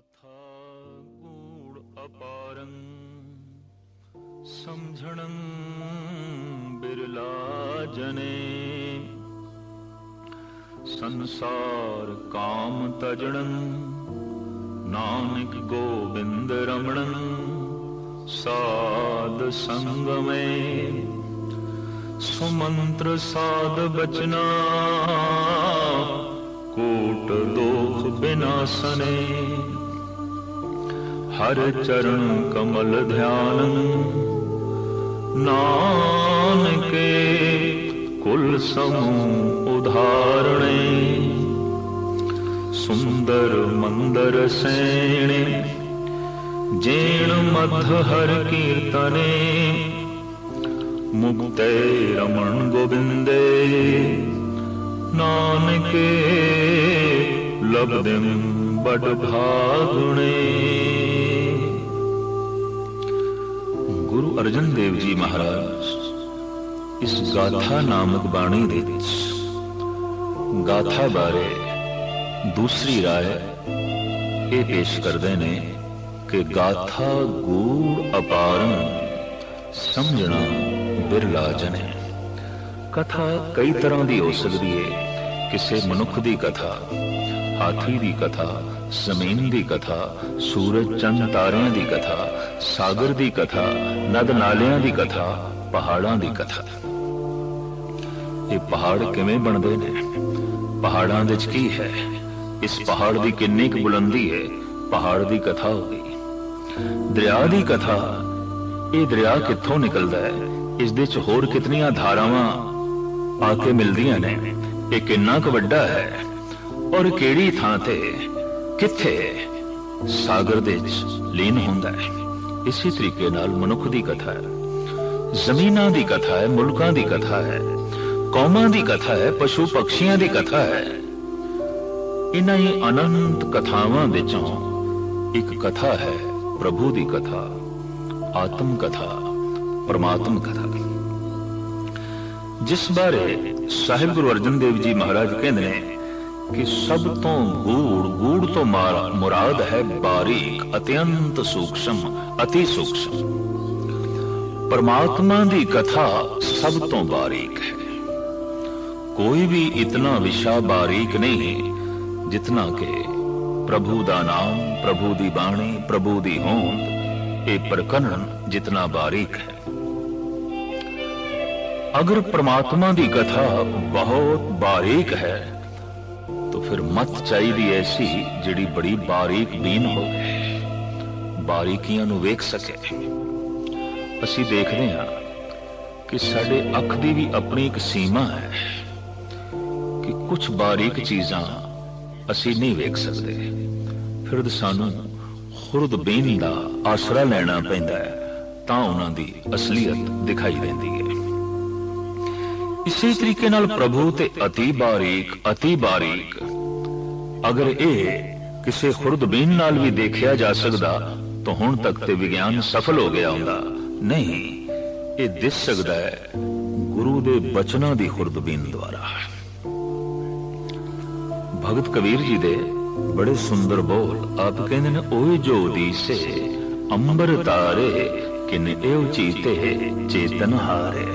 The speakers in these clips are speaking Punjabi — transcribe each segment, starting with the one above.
ਕਥਾ ਗੂੜ ਅਪਾਰੰ ਸਮਝਣੰ ਬਿਰਲਾ ਜਨੇ ਸੰਸਾਰ ਕਾਮ ਤਜਣੰ ਨਾਨਕ ਗੋਬਿੰਦ ਰਮਣੰ ਸਾਧ ਸੰਗਮੇ ਸੁਮੰਤਰ ਸਾਧ ਬਚਨਾ ਕੋਟ ਦੋਖ ਬਿਨਾਸਨੇ ਹਰ ਚਰਨ ਕਮਲ ਧਿਆਨ ਨਾਨਕੇ ਕੁਲ ਸਮੂਹ ਉਧਾਰਣੇ ਸੁੰਦਰ ਮੰਦਰ ਸੈਣੇ ਜੇਣ ਮਧ ਹਰ ਕੀਰਤਨੇ ਮੁਕਤੇ ਰਮਣ ਗੋਬਿੰਦੇ ਨਾਨਕੇ ਲਬਦਿਮ ਬੜ ਭਾਗੁਣੇ ਗੁਰੂ ਅਰਜਨ ਦੇਵ ਜੀ ਮਹਾਰਾਜ, ਇਸ ਗਾਥਾ ਨਾਮਕ ਬਾਣੀ ਦੇ ਵਿੱਚ ਗਾਥਾ ਬਾਰੇ ਦੂਸਰੀ ਰਾਏ ਇਹ ਪੇਸ਼ ਕਰਦੇ ਨੇ ਕਿ ਗਾਥਾ ਗੂੜ ਅਪਾਰਨ ਸਮਝਣਾ ਬਿਰਲਾ ਜਨੇ ਕਥਾ ਕਈ ਤਰ੍ਹਾਂ ਦੀ ਹੋ ਸਕਦੀ ਹੈ। ਕਿਸੇ ਮਨੁੱਖ ਦੀ ਕਥਾ ਹਾਥੀ ਦੀ ਕਥਾ ਜ਼ਮੀਨ ਦੀ ਕਥਾ ਸੂਰਜ ਚੰਦ ਤਾਰਿਆਂ ਦੀ ਕਥਾ ਸਾਗਰ ਦੀ ਕਥਾ ਨਦ ਨਾਲਿਆਂ ਦੀ ਕਥਾ ਪਹਾੜਾਂ ਦੀ ਕਥਾ ਇਹ ਪਹਾੜ ਕਿਵੇਂ ਬਣਦੇ ਨੇ ਪਹਾੜਾਂ ਦੇ ਵਿੱਚ ਕੀ ਹੈ ਇਸ ਪਹਾੜ ਦੀ ਕਿੰਨੀ ਕੁ ਬੁਲੰਦੀ ਹੈ ਪਹਾੜ ਦੀ ਕਥਾ ਹੋ ਗਈ ਦਰਿਆ ਦੀ ਕਥਾ ਇਹ ਦਰਿਆ ਕਿੱਥੋਂ ਨਿਕਲਦਾ ਹੈ ਇਸ ਦੇ ਚ ਹੋਰ ਕਿਤਨੀਆਂ ਧਾਰਾਵਾਂ ਆ ਕੇ ਮਿਲਦੀਆਂ ਨੇ ਇਹ ਕਿੰਨਾ ਕੁ ਵੱਡਾ ਹੈ ਔਰ ਕਿਹੜੀ ਥਾਂ ਤੇ ਕਿੱਥੇ ਸਾਗਰ ਦੇ ਵਿੱਚ ਲੀਨ ਹੁੰਦਾ ਹੈ? ਇਸੇ ਤਰੀਕੇ ਨਾਲ ਮਨੁੱਖ ਦੀ ਕਥਾ ਹੈ, ਜ਼ਮੀਨਾਂ ਦੀ ਕਥਾ ਹੈ, ਮੁਲਕਾਂ ਦੀ ਕਥਾ ਹੈ, ਕੌਮਾਂ ਦੀ ਕਥਾ ਹੈ, ਪਸ਼ੂ ਪਕਸ਼ੀਆਂ ਦੀ ਕਥਾ ਹੈ। ਇਨ੍ਹਾਂ ਹੀ ਅਨੰਤ ਕਥਾਵਾਂ ਵਿੱਚੋਂ ਇੱਕ ਕਥਾ ਹੈ, ਪ੍ਰਭੂ ਦੀ ਕਥਾ, ਆਤਮ ਕਥਾ, ਪਰਮਾਤਮ ਕਥਾ। ਜਿਸ ਬਾਰੇ ਸਾਹਿਬ ਗੁਰੂ ਅਰਜਨ ਦੇਵ ਜੀ ਮਹਾਰਾਜ ਕਹਿੰਦੇ ਨੇ ਕਿ ਸਭ ਤੋਂ ਗੂੜ ਗੂੜ ਤੋਂ ਮੁਰਾਦ ਹੈ ਬਾਰੀਕ, ਅਤਿਅੰਤ ਸੂਖਸ਼ਮ, ਅਤੀ ਸੂਖਸ਼ਮ। ਪਰਮਾਤਮਾ ਦੀ ਕਥਾ ਸਭ ਤੋਂ ਬਾਰੀਕ ਹੈ। ਕੋਈ ਵੀ ਇਤਨਾ ਵਿਸ਼ਾ ਬਾਰੀਕ ਨਹੀਂ, ਜਿਤਨਾ ਕਿ ਪ੍ਰਭੂ ਦਾ ਨਾਮ, ਪ੍ਰਭੂ ਦੀ ਬਾਣੀ, ਪ੍ਰਭੂ ਦੀ ਹੋਂਦ, ਇਹ ਪ੍ਰਕਰਣ ਜਿਤਨਾ ਬਾਰੀਕ ਹੈ। ਅਗਰ ਪ੍ਰਮਾਤਮਾ ਦੀ ਕਥਾ ਬਹੁਤ ਬਾਰੀਕ ਹੈ ਫਿਰ ਮਤ ਚਾਹੀਦੀ ਐਸੀ ਜਿਹੜੀ ਬੜੀ ਬਾਰੀਕ ਬੀਨ ਹੋਵੇ। ਬਾਰੀਕੀਆਂ ਨੂੰ ਵੇਖ ਸਕੇ। ਅਸੀਂ ਦੇਖਦੇ ਹਾਂ ਕਿ ਸਾਡੇ ਅੱਖ ਦੀ ਵੀ ਆਪਣੀ ਇੱਕ ਸੀਮਾ ਹੈ ਕਿ ਕੁਝ ਬਾਰੀਕ ਚੀਜ਼ਾਂ ਅਸੀਂ ਨਹੀਂ ਵੇਖ ਸਕਦੇ। ਫਿਰ ਸਾਨੂੰ ਖੁਰਦ ਬੀਨ ਦਾ ਆਸਰਾ ਲੈਣਾ ਪੈਂਦਾ ਹੈ, ਤਾਂ ਉਹਨਾਂ ਦੀ ਅਸਲੀਅਤ ਦਿਖਾਈ ਦਿੰਦੀ ਹੈ। ਇਸੇ ਤਰੀਕੇ ਨਾਲ ਪ੍ਰਭੂ ਤੇ ਅਤੀ ਬਾਰੀਕ ਅਤੀ ਬਾਰੀਕ ਅਗਰ ਇਹ ਕਿਸੇ ਖੁਰਦਬੀਨ ਨਾਲ ਵੀ ਦੇਖਿਆ ਜਾ ਸਕਦਾ, ਤਾਂ ਹੁਣ ਤੱਕ ਤੇ ਵਿਗਿਆਨ ਸਫਲ ਹੋ ਗਿਆ ਹੁੰਦਾ। ਨਹੀਂ, ਇਹ ਦਿਸ ਸਕਦਾ ਹੈ ਗੁਰੂ ਦੇ ਬਚਨਾਂ ਦੀ ਖੁਰਦਬੀਨ ਦੁਆਰਾ। ਭਗਤ ਕਬੀਰ ਜੀ ਦੇ ਬੜੇ ਸੁੰਦਰ ਬੋਲ ਆਪ ਕਹਿੰਦੇ ਨੇ, ਓਏ ਜੋ ਦੀਸੇ, ਅੰਬਰ ਤਾਰੇ, ਕਿਨ ਇਹੋ ਚੀਤੇ, ਚੇਤਨ ਹਾਰੇ।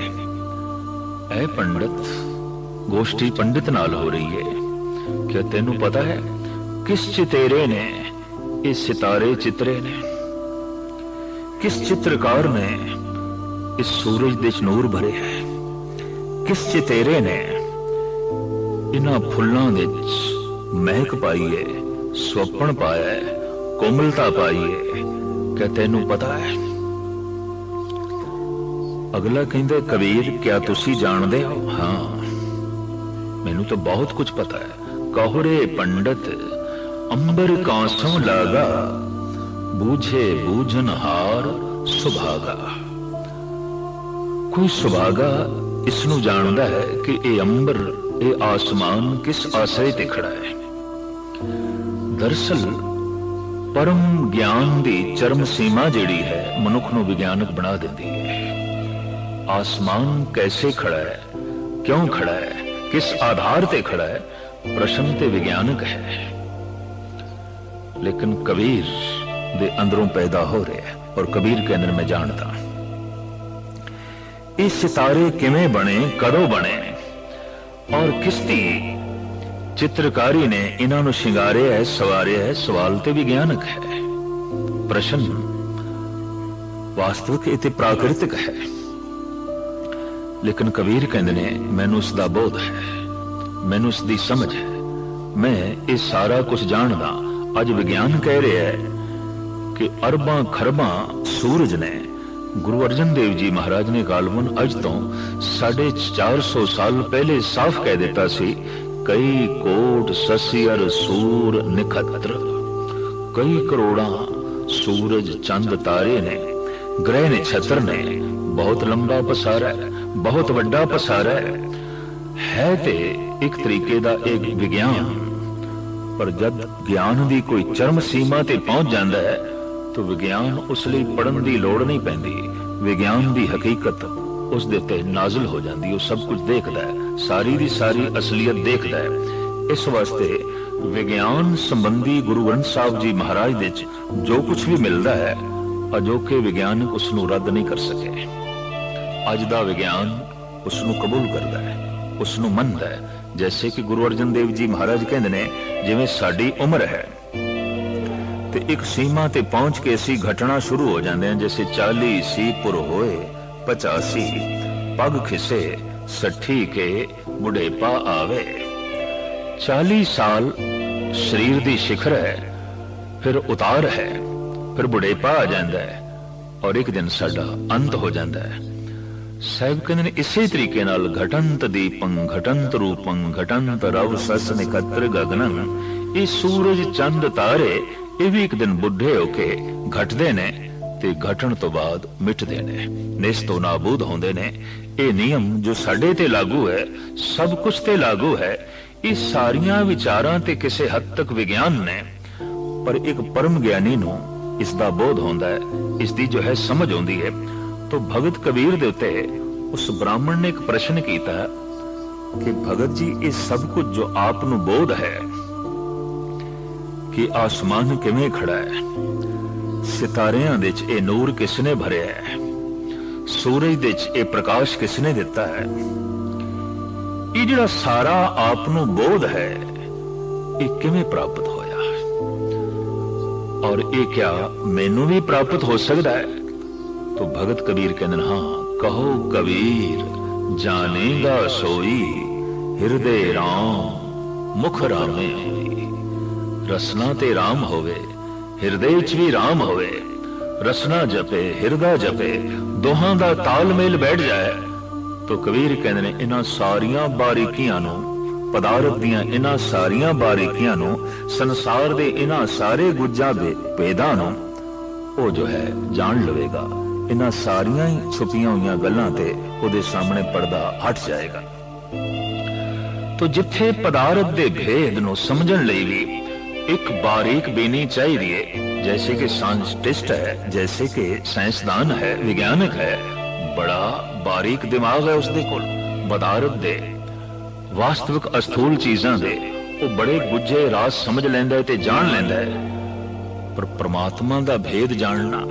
ਐ ਪੰਡਤ, ਗੋਸ਼ਟੀ ਪੰਡਿਤ ਨਾਲ ਹੋ ਰਹੀ ਹੈ ਕਿ ਤੈਨੂੰ ਪਤਾ ਹੈ ਕਿਸ ਚਿਤੇਰੇ ਨੇ ਇਹ ਸਿਤਾਰੇ ਚਿਤਰੇ ਨੇ ਕਿਸ ਚਿੱਤਰਕਾਰ ਨੇ ਇਸ ਸੂਰਜ ਦੇ ਨੂਰ ਭਰੇ ਹੈ ਕਿਸ ਚਿਤੇਰੇ ਨੇ ਇਹਨਾਂ ਫੁੱਲਾਂ ਦੇ ਮਹਿਕ ਪਾਈ ਹੈ ਸੁਪਣ ਪਾਇਆ ਹੈ ਕੋਮਲਤਾ ਪਾਈ ਹੈ ਕਿ ਤੈਨੂੰ ਪਤਾ ਹੈ ਅਗਲਾ ਕਹਿੰਦਾ ਕਬੀਰ ਕਿਆ ਤੁਸੀਂ ਜਾਣਦੇ ਹੋ ਹਾਂ ਮੈਨੂੰ ਤਾਂ ਬਹੁਤ ਕੁਝ ਪਤਾ ਹੈ ਕਹੁਰੇ ਪੰਡਤ ਅੰਬਰ ਕਾਂਸੋਂ ਲਾਗਾ ਬੂਝੇ ਬੂਝਨ ਹਾਰ ਸੁਭਾਗਾ ਕੋਈ ਸੁਭਾਗਾ ਇਸ ਨੂੰ ਜਾਣਦਾ ਹੈ ਕਿ ਇਹ ਅੰਬਰ ਇਹ ਆਸਮਾਨ ਕਿਸ ਆਸਰੇ ਤੇ ਖੜਾ ਹੈ ਦਰਸਲ ਪਰਮ ਗਿਆਨ ਦੀ ਚਰਮ ਸੀਮਾ ਜਿਹੜੀ ਹੈ ਮਨੁੱਖ ਨੂੰ ਵਿਗਿਆਨਕ ਬਣਾ ਦਿੰਦੀ ਹੈ आसमान कैसे खड़ा है क्यों खड़ा है किस आधार ते खड़ा है ਪ੍ਰਸ਼ਨ ਤੇ ਵਿਗਿਆਨਕ ਹੈ। ਲੇਕਿਨ ਕਬੀਰ ਦੇ ਅੰਦਰੋਂ ਪੈਦਾ ਹੋ ਰਿਹਾ ਹੈ ਔਰ ਕਬੀਰ ਕੇ ਅੰਦਰ ਮੈਂ ਜਾਣਦਾ ਇਹ ਸਿਤਾਰੇ ਕਿਵੇਂ ਬਣੇ, ਕਦੋਂ ਬਣੇ ਔਰ ਕਿਸਤੀ ਚਿੱਤਰਕਾਰੀ ਨੇ ਇਹਨਾਂ ਨੂੰ ਸ਼ਿੰਗਾਰਿਆ ਹੈ, ਸਵਾਰਿਆ ਹੈ, ਸਵਾਲ ਤੇ ਵਿਗਿਆਨਕ ਹੈ। ਪ੍ਰਸ਼ਨ ਵਾਸਤਵਿਕ ਇਤੇ ਪ੍ਰਾਕਿਰਤਿਕ ਹੈ। ਲੇਕਿਨ ਕਬੀਰ ਕਹਿੰਦੇ ਨੇ, ਮੈਨੂੰ ਉਸ ਦਾ ਬੋਧ ਹੈ। ਮੈਨੂੰ ਇਸ ਦੀ ਸਮਝ ਹੈ। ਮੈਂ ਇਹ ਸਾਰਾ ਕੁਝ ਜਾਣਦਾ, ਅੱਜ ਵਿਗਿਆਨ ਕਹਿ ਰਿਹਾ ਹੈ ਕਿ ਅਰਬਾਂ ਖਰਬਾਂ ਸੂਰਜ ਨੇ ਗੁਰੂ ਅਰਜਨ ਦੇਵ ਜੀ ਮਹਾਰਾਜ ਨੇ ਕਾਲਵਨ ਅੱਜ ਤੋਂ 450 ਸਾਲ ਪਹਿਲੇ ਸਾਫ਼ ਕਹਿ ਦਿੱਤਾ ਸੀ, ਕਈ ਕੋਟ ਸਸੀਅਰ ਸੂਰ ਨਿਖਤਰ, ਕਈ ਕਰੋੜਾਂ ਸੂਰਜ ਚੰਦ ਤਾਰੇ ਨੇ, ਗ੍ਰਹਿ ਨਛੱਤਰ ਨੇ, ਬਹੁਤ ਲੰਬਾ ਪਸਾਰਾ ਹੈ, ਬਹੁਤ ਵੱਡਾ ਪਸਾਰਾ ਹੈ। ਹੈ ਤੇ ਇੱਕ ਤਰੀਕੇ ਦਾ ਇੱਕ ਵਿਗਿਆਨ। ਪਰ ਜਦ ਗਿਆਨ ਦੀ ਕੋਈ ਚਰਮ ਸੀਮਾ ਤੇ ਪਹੁੰਚ ਜਾਂਦਾ ਹੈ, ਤਾਂ ਵਿਗਿਆਨ ਉਸ ਲਈ ਪੜਨ ਦੀ ਲੋੜ ਨਹੀਂ ਪੈਂਦੀ। ਵਿਗਿਆਨ ਦੀ ਹਕੀਕਤ ਉਸ ਦੇ ਉੱਤੇ ਨਾਜ਼ਲ ਹੋ ਜਾਂਦੀ, ਉਹ ਸਭ ਕੁਝ ਦੇਖਦਾ ਹੈ, ਸਾਰੀ ਦੀ ਸਾਰੀ ਅਸਲੀਅਤ ਦੇਖਦਾ ਹੈ। ਇਸ ਵਾਸਤੇ ਵਿਗਿਆਨ ਸੰਬੰਧੀ ਗੁਰੂ ਗ੍ਰੰਥ ਸਾਹਿਬ ਜੀ ਮਹਾਰਾਜ ਦੇ ਵਿੱਚ ਜੋ ਕੁਝ ਵੀ ਮਿਲਦਾ ਹੈ, ਅਜੋਕੇ ਵਿਗਿਆਨਕ ਉਸ ਨੂੰ ਰੱਦ ਨਹੀਂ ਕਰ ਸਕੇ। ਅੱਜ ਦਾ ਵਿਗਿਆਨ ਉਸ ਨੂੰ ਕਬੂਲ ਕਰਦਾ ਹੈ। ਉਸ ਨੂੰ ਮੰਨਦਾ ਹੈ, ਜੈਸੇ ਕਿ ਗੁਰੂ ਅਰਜਨ ਦੇਵ ਜੀ ਮਹਾਰਾਜ ਕਹਿੰਦੇ ਨੇ, ਜਿਵੇਂ ਸਾਡੀ ਉਮਰ ਹੈ। ਤੇ ਇੱਕ ਸੀਮਾ ਤੇ ਪਹੁੰਚ ਕੇ ਅਸੀਂ ਘਟਣਾ ਸ਼ੁਰੂ ਹੋ ਜਾਂਦੇ ਹਾਂ ਜਿਵੇਂ 40 ਸੀ ਪੁਰ ਹੋਏ 85 ਪਗ ਖਿਸੇ 60 ਕੇ ਬੁਢੇਪਾ ਆਵੇ। 40 ਸਾਲ ਸਰੀਰ ਦੀ ਸਿਖਰ ਹੈ, ਫਿਰ ਉਤਾਰ ਹੈ, ਫਿਰ ਬੁਢੇਪਾ ਆ ਜਾਂਦਾ ਹੈ, ਔਰ ਇੱਕ ਦਿਨ ਸਾਡਾ ਅੰਤ ਹੋ ਜਾਂਦਾ ਹੈ। ਸਾਹਿਬ ਕਹਿੰਦੇ ਨੇ ਇਸੇ ਤਰੀਕੇ ਨਾਲ ਘਟੰਤ ਦੀਪੰ, ਘਟੰਤ ਰੂਪੰ, ਘਟੰਤ ਰਵ ਸਸ ਨਿਕਤਰ ਗਗਨੰ। ਇਹ ਸੂਰਜ ਚੰਦ ਤਾਰੇ, ਇਹ ਵੀ ਇੱਕ ਦਿਨ ਬੁੱਢੇ ਹੋ ਕੇ ਘਟਦੇ ਨੇ ਤੇ ਘਟਣ ਤੋਂ ਬਾਅਦ ਮਿਟਦੇ ਨੇ। ਨਿਸਤੋ ਨਾਬੂਦ ਹੁੰਦੇ ਨੇ। ਇਹ ਨਿਯਮ ਜੋ ਸਾਡੇ ਤੇ ਲਾਗੂ ਹੈ, ਸਭ ਕੁਝ ਤੇ ਲਾਗੂ ਹੈ, ਇਹ ਸਾਰੀਆਂ ਵਿਚਾਰਾਂ ਤੇ ਕਿਸੇ ਹੱਦ ਤੱਕ ਵਿਗਿਆਨ ਨੇ। ਪਰ ਇੱਕ ਪਰਮ ਗਿਆਨੀ ਨੂੰ ਇਸ ਦਾ ਬੋਧ ਹੁੰਦਾ ਹੈ, ਇਸ ਦੀ ਜੋ ਹੈ ਸਮਝ ਆਉਂਦੀ ਹੈ। ਤੋ ਭਗਤ ਕਬੀਰ ਦੇ ਉੱਤੇ ਉਸ ਬ੍ਰਾਹਮਣ ਨੇ ਇੱਕ ਪ੍ਰਸ਼ਨ ਕੀਤਾ ਕਿ ਭਗਤ ਜੀ, ਇਹ ਸਭ ਕੁਝ ਜੋ ਆਪ ਨੂੰ ਬੋਧ ਹੈ ਕਿ ਆਸਮਾਨ ਕਿਵੇਂ ਖੜਾ ਹੈ? ਸਿਤਾਰਿਆਂ ਦੇ ਵਿੱਚ ਇਹ ਨੂਰ ਕਿਸ ਨੇ ਭਰਿਆ ਹੈ? ਸੂਰਜ ਦੇ ਵਿੱਚ ਇਹ ਪ੍ਰਕਾਸ਼ ਕਿਸ ਨੇ ਦਿੱਤਾ ਹੈ? ਇਹ ਜਿਹੜਾ ਸਾਰਾ ਆਪ ਨੂੰ ਬੋਧ ਹੈ, ਇਹ ਕਿਵੇਂ ਪ੍ਰਾਪਤ ਹੋਇਆ? ਔਰ ਇਹ ਕਿਆ ਮੈਨੂੰ ਵੀ ਪ੍ਰਾਪਤ ਹੋ ਸਕਦਾ ਹੈ? तो भगत कबीर कहते हाँ कहो कबीर जानेगा सोई ਹਿਰਦੇ ਰਾਮ ਮੁਖ ਰਾਮੇ ਰਸਨਾ ਤੇ ਰਾਮ ਹੋਵੇ ਹਿਰਦੇ ਵਿੱਚ ਵੀ ਰਾਮ ਹੋਵੇ ਰਸਨਾ ਜਪੇ ਹਿਰਦਾ ਜਪੇ ਦੋਹਾਂ ਦਾ ਤਾਲਮੇਲ ਬੈਠ ਜਾਏ ਤੋ ਕਬੀਰ ਕਹਿੰਦੇ ਨੇ ਇਹਨਾਂ ਸਾਰੀਆਂ ਬਾਰੀਕੀਆਂ ਨੂੰ ਪਦਾਰਥ ਦੀਆਂ ਇਹਨਾਂ ਸਾਰੀਆਂ ਬਾਰੀਕੀਆਂ ਨੂੰ ਸੰਸਾਰ ਦੇ ਇਹਨਾਂ ਸਾਰੇ ਗੁੱਜਾਂ ਦੇ ਭੇਦਾਂ ਨੂੰ ਉਹ ਜੋ ਹੈ ਜਾਣ ਲਵੇਗਾ ਇਹਨਾਂ ਸਾਰੀਆਂ ਹੀ ਛੁਪੀਆਂ ਹੋਈਆਂ ਗੱਲਾਂ ਤੇ ਉਹਦੇ ਸਾਹਮਣੇ ਪਰਦਾ ਹਟ ਜਾਏਗਾ। ਤੋ ਜਿੱਥੇ ਪਦਾਰਥ ਦੇ ਭੇਦ ਨੂੰ ਸਮਝਣ ਲਈ ਵੀ ਇੱਕ ਬਾਰੀਕ ਬੇਨੀ ਚਾਹੀਦੀ ਹੈ ਜੈਸੇ ਕਿ ਸਾਇੰਟਿਸਟ ਹੈ, ਜੈਸੇ ਕਿ ਸਾਇੰਸਦਾਨ ਹੈ, ਵਿਗਿਆਨਕ ਹੈ, ਬੜਾ ਬਾਰੀਕ ਦਿਮਾਗ ਹੈ ਉਸਦੇ ਕੋਲ, ਪਦਾਰਥ ਦੇ। ਵਾਸਤਵਿਕ ਅਸਥੂਲ ਚੀਜ਼ਾਂ ਦੇ, ਉਹ ਬੜੇ ਗੁੱਝੇ ਰਾਜ਼ ਸਮਝ ਲੈਂਦਾ ਹੈ ਤੇ ਜਾਣ ਲੈਂਦਾ ਹੈ। ਪਰ ਪ੍ਰਮਾਤਮਾ ਦਾ ਭੇਦ ਜਾਣਨਾ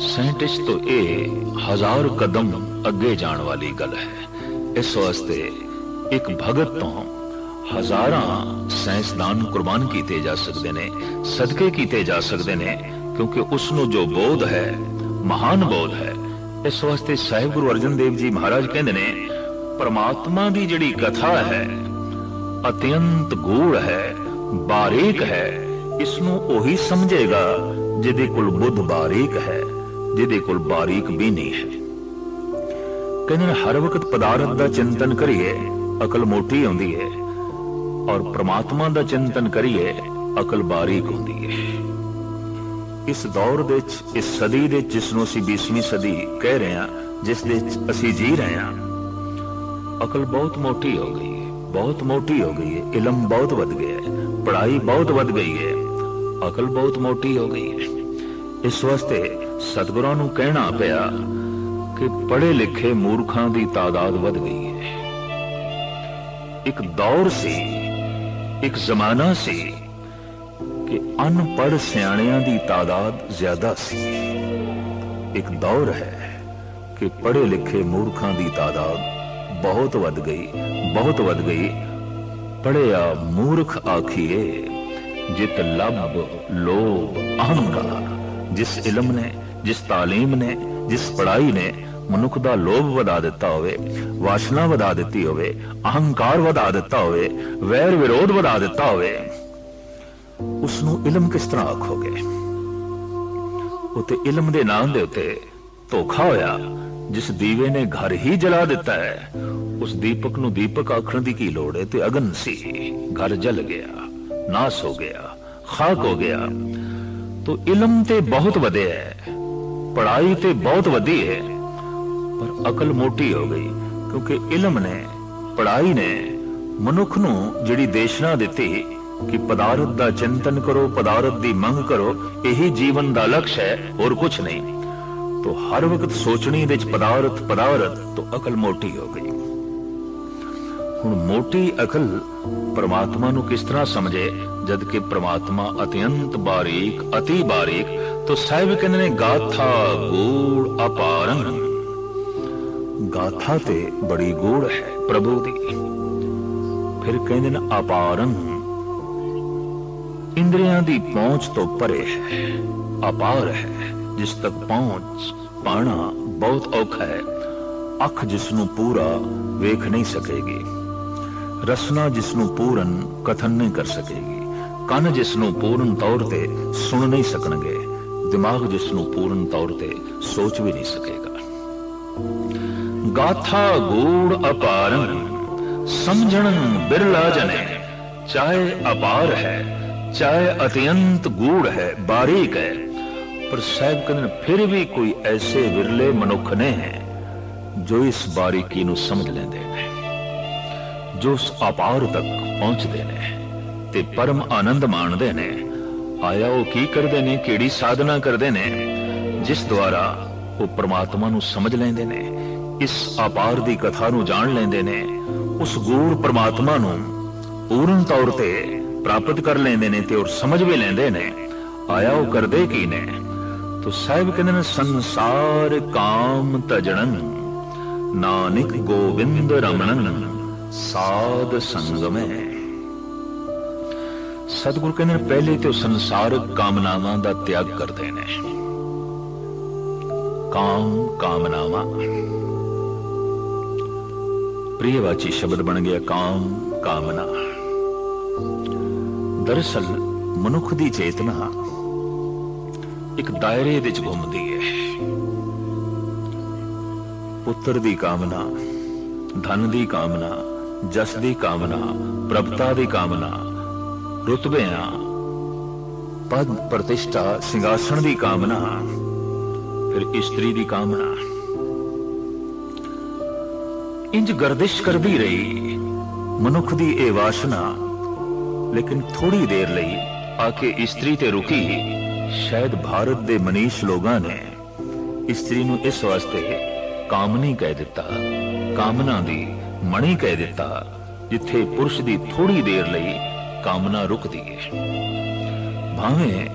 ਸਾਇੰਟਿਸਟ ਤੋਂ ਇਹ ਹਜ਼ਾਰ ਕਦਮ ਅੱਗੇ ਜਾਣ ਵਾਲੀ ਗੱਲ ਹੈ ਇਸ ਵਾਸਤੇ ਇੱਕ ਭਗਤ ਤੋਂ ਹਜ਼ਾਰਾਂ ਸਾਇੰਸਦਾਨ ਕੁਰਬਾਨ ਕੀਤੇ ਜਾ ਸਕਦੇ ਨੇ ਸਦਕੇ ਕੀਤੇ ਜਾ ਸਕਦੇ ਨੇ ਕਿਉਂਕਿ ਉਸ ਨੂੰ ਜੋ ਬੋਧ ਹੈ ਮਹਾਨ ਬੋਧ ਹੈ ਇਸ ਵਾਸਤੇ ਸਾਹਿਬ ਗੁਰੂ ਅਰਜਨ ਦੇਵ ਜੀ ਮਹਾਰਾਜ ਕਹਿੰਦੇ ਨੇ ਪਰਮਾਤਮਾ ਦੀ ਜਿਹੜੀ ਕਥਾ ਹੈ ਅਤਿਅੰਤ ਗੂੜ ਹੈ ਬਾਰੀਕ ਹੈ ਇਸ ਨੂੰ ਉਹੀ ਸਮਝੇਗਾ ਜਿਹਦੇ ਕੋਲ ਬੁੱਧ ਬਾਰੀਕ ਹੈ ਜਿਹਦੇ ਕੋਲ ਬਾਰੀਕ ਵੀ ਨਹੀਂ ਹੈ ਕਹਿੰਦੇ ਨੇ, ਹਰ ਵਕਤ ਪਦਾਰਥ ਦਾ ਚਿੰਤਨ ਕਰੀਏ, ਅਕਲ ਮੋਟੀ ਹੁੰਦੀ ਹੈ ਔਰ ਪ੍ਰਮਾਤਮਾ ਦਾ ਚਿੰਤਨ ਕਰੀਏ, ਅਕਲ ਬਾਰੀਕ ਹੁੰਦੀ ਹੈ ਇਸ ਦੌਰ ਦੇ ਵਿੱਚ, ਇਸ ਸਦੀ ਦੇ ਜਿਸ ਨੂੰ ਅਸੀਂ 20ਵੀਂ ਸਦੀ ਕਹਿ ਰਹੇ ਹਾਂ, ਜਿਸ ਦੇ ਵਿੱਚ ਅਸੀਂ ਜੀ ਰਹੇ ਹਾਂ, ਅਕਲ ਬਹੁਤ ਮੋਟੀ ਹੋ ਗਈ ਹੈ ਬਹੁਤ ਮੋਟੀ ਹੋ ਗਈ ਹੈ ਇਲਮ ਬਹੁਤ ਵੱਧ ਗਿਆ ਹੈ ਪੜ੍ਹਾਈ ਬਹੁਤ ਵੱਧ ਗਈ ਹੈ ਅਕਲ ਬਹੁਤ ਮੋਟੀ ਹੋ ਗਈ ਹੈ ਇਸ ਵਾਸਤੇ ਸਤਿਗੁਰਾਂ ਨੂੰ ਕਹਿਣਾ ਪਿਆ ਕਿ ਪੜ੍ਹੇ ਲਿਖੇ ਮੂਰਖਾਂ ਦੀ ਤਾਦਾਦ ਵੱਧ ਗਈ ਹੈ। ਇੱਕ ਦੌਰ ਸੀ, ਇੱਕ ਜ਼ਮਾਨਾ ਸੀ ਕਿ ਅਨਪੜ੍ਹ ਸਿਆਣਿਆਂ ਦੀ ਤਾਦਾਦ ਜ਼ਿਆਦਾ ਸੀ। ਇੱਕ ਦੌਰ ਹੈ ਕਿ ਪੜ੍ਹੇ ਲਿਖੇ ਮੂਰਖਾਂ ਦੀ ਤਾਦਾਦ ਬਹੁਤ ਵੱਧ ਗਈ, ਬਹੁਤ ਵੱਧ ਗਈ। ਪੜਿਆ ਮੂਰਖ ਆਖੀਏ, ਜਿਤ ਲੱਭ ਲੋਭ ਅਹੰਕਾਰ, ਜਿਸ ਇਲਮ ਨੇ ਜਿਸ ਤਾਲੀਮ ਨੇ, ਜਿਸ ਪੜਾਈ ਨੇ ਮਨੁੱਖ ਦਾ ਲੋਭ ਵਧਾ ਦਿੱਤਾ ਹੋਵੇ, ਵਾਸ਼ਨਾ ਵਧਾ ਦਿੱਤੀ ਹੋਵੇ, ਅਹੰਕਾਰ ਵਧਾ ਦਿੱਤਾ ਹੋਵੇ, ਵੈਰ ਵਿਰੋਧ ਵਧਾ ਦਿੱਤਾ ਹੋਵੇ ਉਸ ਨੂੰ ਇਲਮ ਕਿਸ ਤਰ੍ਹਾਂ ਆਖੋਗੇ? ਉਤੇ ਇਲਮ ਦੇ ਨਾਮ ਦੇ ਉੱਤੇ ਧੋਖਾ ਹੋਇਆ, ਜਿਸ ਦੀਵੇ ਨੇ ਘਰ ਹੀ ਜਲਾ ਦਿੱਤਾ ਹੈ, ਉਸ ਦੀਪਕ ਨੂੰ ਦੀਪਕ ਆਖਣ ਦੀ ਕੀ ਲੋੜ ਹੈ? ਤੇ ਅਗਨ ਸੀ, ਘਰ ਜਲ ਗਿਆ, ਨਾਸ ਹੋ ਗਿਆ, ਖਾਕ ਹੋ ਗਿਆ। ਤੋ ਇਲਮ ਤੇ ਬਹੁਤ ਵਧਿਆ ਹੈ। ਪੜਾਈ ਤੇ ਬਹੁਤ ਵਧੀ ਹੈ। ਪਰ ਅਕਲ ਮੋਟੀ ਹੋ ਗਈ, ਕਿਉਂਕਿ ਇਲਮ ਨੇ ਪੜਾਈ ਨੇ ਮਨੁੱਖ ਨੂੰ ਜਿਹੜੀ ਦੇਸ਼ਨਾ ਦਿੱਤੀ ਕਿ ਪਦਾਰਥ ਦਾ ਚਿੰਤਨ ਕਰੋ, ਪਦਾਰਥ ਦੀ ਮੰਗ ਕਰੋ, ਇਹੀ ਜੀਵਨ ਦਾ ਲਕਸ਼ ਹੈ, ਹੋਰ ਕੁਝ ਨਹੀਂ। ਤੋ ਹਰ ਵਕਤ ਸੋਚਣੀ ਵਿੱਚ ਪਦਾਰਥ ਪਦਾਰਥ, ਤੋ ਅਕਲ ਮੋਟੀ ਹੋ ਗਈ। ਹੁਣ ਮੋਟੀ ਅਕਲ ਪ੍ਰਮਾਤਮਾ ਨੂੰ ਕਿਸ ਤਰ੍ਹਾਂ ਸਮਝੇ? ਜਦ ਕਿ ਪ੍ਰਮਾਤਮਾ ਅਤਿਅੰਤ ਬਾਰੀਕ, ਅਤੀ ਬਾਰੀਕ, ਤੋ ਸਾਹਿਬ ਕਹਿੰਦੇ ਨੇ, ਗਾਥਾ ਗੂੜ ਅਪਾਰੰ। ਗਾਥਾ ਤੇ ਬੜੀ ਗੂੜ ਹੈ ਪ੍ਰਭੂ ਦੀ। ਫਿਰ ਕਹਿੰਦੇ ਨੇ, ਅਪਾਰੰ। ਇੰਦਰੀਆਂ ਦੀ ਪਹੁੰਚ ਤੋਂ ਪਰੇ ਹੈ, ਅਪਾਰ ਹੈ, ਜਿਸ ਤੱਕ ਪਹੁੰਚ ਪਾਣਾ ਬਹੁਤ ਔਖਾ ਹੈ। ਅੱਖ ਜਿਸ ਨੂੰ ਪੂਰਾ ਵੇਖ ਨਹੀਂ ਸਕੇਗੀ। ਰਸਨਾ ਜਿਸ ਨੂੰ ਪੂਰਨ ਕਥਨ ਨਹੀਂ ਕਰ ਸਕੇਗੀ, ਕੰਨ ਜਿਸ ਨੂੰ ਪੂਰਨ ਤੌਰ ਤੇ ਸੁਣ ਨਹੀਂ ਸਕਣਗੇ, ਦਿਮਾਗ ਜਿਸ ਨੂੰ ਪੂਰਨ ਤੌਰ ਤੇ ਸੋਚ ਵੀ ਨਹੀਂ ਸਕੇਗਾ। ਗਾਥਾ ਗੂੜ ਅਪਾਰੰ, ਸਮਝਣ ਬਿਰਲਾ ਜਨੇ, ਚਾਹੇ ਅਪਾਰ ਹੈ, ਚਾਹੇ ਅਤਿਅੰਤ ਗੂੜ ਹੈ, ਬਾਰੀਕ ਹੈ, ਪਰ ਸਾਹਿਬ ਕਹਿੰਦੇ ਫਿਰ ਵੀ ਕੋਈ ਐਸੇ ਵਿਰਲੇ ਮਨੁੱਖ ਨੇ ਜੋ ਇਸ ਬਾਰੀਕੀ ਨੂੰ ਸਮਝ ਲੈਂਦੇ ਨੇ। ਜੋ ਉਸ ਅਪਾਰ ਤੱਕ ਪਹੁੰਚਦੇ ਨੇ ਤੇ ਪਰਮ ਆਨੰਦ ਮਾਣਦੇ ਨੇ। ਆਇਆ ਉਹ ਕੀ ਕਰਦੇ ਨੇ, ਕਿਹੜੀ ਸਾਧਨਾ ਕਰਦੇ ਨੇ, ਜਿਸ ਦੁਆਰਾ ਉਹ ਪ੍ਰਮਾਤਮਾ ਨੂੰ ਸਮਝ ਲੈਂਦੇ ਨੇ, ਇਸ ਅਪਾਰ ਦੀ ਕਥਾ ਨੂੰ ਜਾਣ ਲੈਂਦੇ ਨੇ, ਉਸ ਗੂੜ ਪ੍ਰਮਾਤਮਾ ਨੂੰ ਪੂਰਨ ਤੌਰ ਤੇ ਪ੍ਰਾਪਤ ਕਰ ਲੈਂਦੇ ਨੇ ਤੇ ਉਹ ਸਮਝ ਵੀ ਲੈਂਦੇ ਨੇ। ਆਇਆ ਉਹ ਕਰਦੇ ਕੀ ਨੇ? ਤੋ ਸਾਹਿਬ ਕਹਿੰਦੇ ਨੇ, ਸੰਸਾਰ ਕਾਮ ਤਜਣਨ, ਨਾਨਕ ਗੋਬਿੰਦ ਰਮਣਨ। ਸਾਧ ਸੰਗਮੈ। ਸਤਿਗੁਰ ਕਹਿੰਦੇ ਨੇ, ਪਹਿਲੇ ਤੇ ਉਹ ਸੰਸਾਰਕ ਕਾਮਨਾਵਾਂ ਦਾ ਤਿਆਗ ਕਰਦੇ ਨੇ। ਕਾਮ ਕਾਮਨਾਵਾਂ। ਪ੍ਰਿਯਵਾਚੀ ਸ਼ਬਦ ਬਣ ਗਿਆ, ਕਾਮ ਕਾਮਨਾ। ਦਰਅਸਲ ਮਨੁੱਖ ਦੀ ਚੇਤਨਾ ਇੱਕ ਦਾਇਰੇ ਵਿੱਚ ਘੁੰਮਦੀ ਹੈ। ਪੁੱਤਰ ਦੀ ਕਾਮਨਾ, ਧਨ ਦੀ ਕਾਮਨਾ ਜਸ ਦੀ ਕਾਮਨਾ, ਪ੍ਰਭਤਾ ਦੀ ਕਾਮਨਾ, ਰੁਤਬਿਆਂ। ਪਦ ਪ੍ਰਤਿਸ਼ਠਾ, ਸਿੰਘਾਸਣ ਦੀ ਕਾਮਨਾ, ਫਿਰ ਇਸਤਰੀ ਦੀ ਕਾਮਨਾ। ਇੰਜ ਗਰਦਿਸ਼ ਕਰਦੀ ਰਹੀ, ਮਨੁੱਖ ਦੀ ਇਹ ਵਾਸ਼ਨਾ, ਲੇਕਿਨ ਥੋੜੀ ਦੇਰ ਲਈ ਆ ਕੇ ਇਸਤਰੀ ਤੇ ਰੁਕੀ, ਸ਼ਾਇਦ ਭਾਰਤ ਦੇ ਮਨੀਸ਼ ਲੋਕਾਂ ਨੇ ਇਸਤਰੀ ਨੂੰ ਇਸ ਵਾਸਤੇ ਕਾਮਨੀ ਕਹਿ ਦਿੱਤਾ, ਕਾਮਨਾ ਦੀ ਮਣੀ ਕਹਿ ਦਿੱਤਾ, ਜਿੱਥੇ ਪੁਰਸ਼ ਦੀ ਥੋੜੀ ਦੇਰ ਲਈ ਕਾਮਨਾ ਰੁਕਦੀ ਹੈ ਭਾਵੇਂ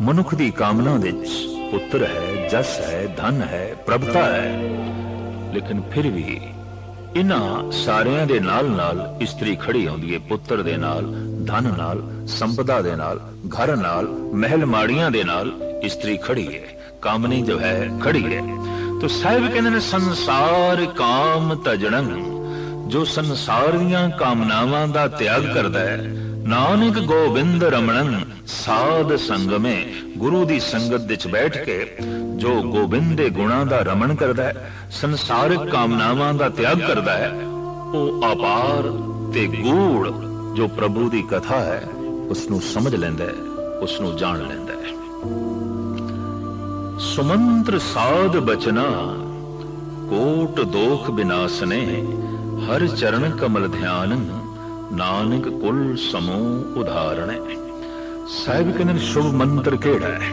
ਮਨੁੱਖ ਦੀ ਕਾਮਨਾ ਵਿੱਚ ਪੁੱਤਰ ਹੈ, ਜਸ ਹੈ, ਧਨ ਹੈ, ਪ੍ਰਭਤਾ ਹੈ, ਲੇਕਿਨ ਫਿਰ ਵੀ ਇਹਨਾਂ ਸਾਰਿਆਂ ਦੇ ਨਾਲ ਨਾਲ ਇਸਤਰੀ ਖੜੀ ਆਉਂਦੀ ਹੈ ਪੁੱਤਰ ਦੇ ਨਾਲ, ਧਨ ਨਾਲ, ਸੰਪਦਾ ਦੇ ਨਾਲ, ਘਰ ਨਾਲ, ਮਹਿਲ ਮਾੜੀਆਂ ਦੇ ਨਾਲ ਇਸਤਰੀ ਖੜੀ ਹੈ ਕਾਮਨੀ ਜੋ ਹੈ, ਖੜੀ ਹੈ ਤੋ ਸਾਹਿਬ ਕਹਿੰਦੇ ਨੇ, ਸੰਸਾਰ ਕਾਮ ਤਜਣੰ। ਜੋ ਸੰਸਾਰ ਦੀਆਂ ਕਾਮਨਾਵਾਂ ਦਾ ਤਿਆਗ ਕਰਦਾ ਹੈ, ਨਾਨਕ ਗੋਬਿੰਦ ਰਮਣਨ ਸਾਧ ਸੰਗਮੇ, ਗੁਰੂ ਦੀ ਸੰਗਤ ਵਿੱਚ ਬੈਠ ਕੇ ਜੋ ਗੋਬਿੰਦ ਦੇ ਗੁਣਾਂ ਦਾ ਰਮਣ ਕਰਦਾ ਹੈ, ਸੰਸਾਰਿਕ ਕਾਮਨਾਵਾਂ ਦਾ ਤਿਆਗ ਕਰਦਾ ਹੈ, ਉਹ ਅਪਾਰ ਤੇ ਗੂੜ ਜੋ ਪ੍ਰਭੂ ਦੀ ਕਥਾ ਹੈ ਉਸ ਨੂੰ ਸਮਝ ਲੈਂਦਾ ਹੈ ਉਸ ਨੂੰ ਜਾਣ ਲੈਂਦਾ ਹੈ। ਸੁਮੰਤਰ ਸਾਧ ਬਚਨਾ, ਕੋਟ ਦੋਖ ਬਿਨਾਸਨੇ ਹਰ ਚਰਨ ਕਮਲ ਧਿਆਨ, ਨਾਨਕ ਕੁਲ ਸਮੋ ਹੈ। ਸਾਹਿਬ ਕਹਿੰਦੇ ਸ਼ੁਭ ਮੰਤਰ ਕਿਹੜਾ ਹੈ?